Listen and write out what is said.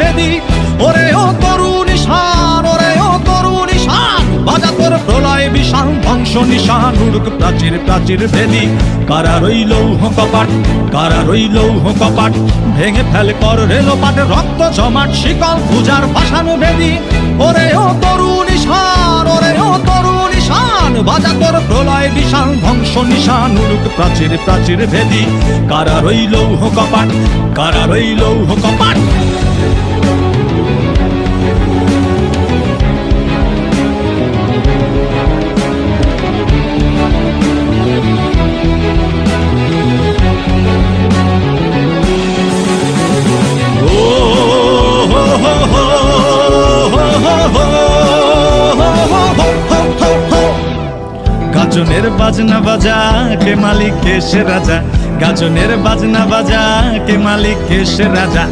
বেদি, ওরে ও ওরে ও প্রলয় ধ্বংস নিশান, উড়ুক প্রাচীর প্রাচীর বেদি। কারা রইল কপাট, কারা রইল কপাট, ভেঙে ফেল কর রেলোপাট রক্ত জমাট শিকল পূজার পাশান বেদি। ওরে ও তরুণ ঈশান ওরে ও তরুণ ঈশান বাজা তোর প্রলয় বিশাল, ধ্বংস নিশান উড়ুক প্রাচীর প্রাচীর ভেদি। কারা রইল কপাট কারা রইল কপাট। গাজনের বাজনা বাজা, কে মালিক, কে সে রাজা? গাজনের বাজনা বাজা, কে মালিক, কে সে রাজা?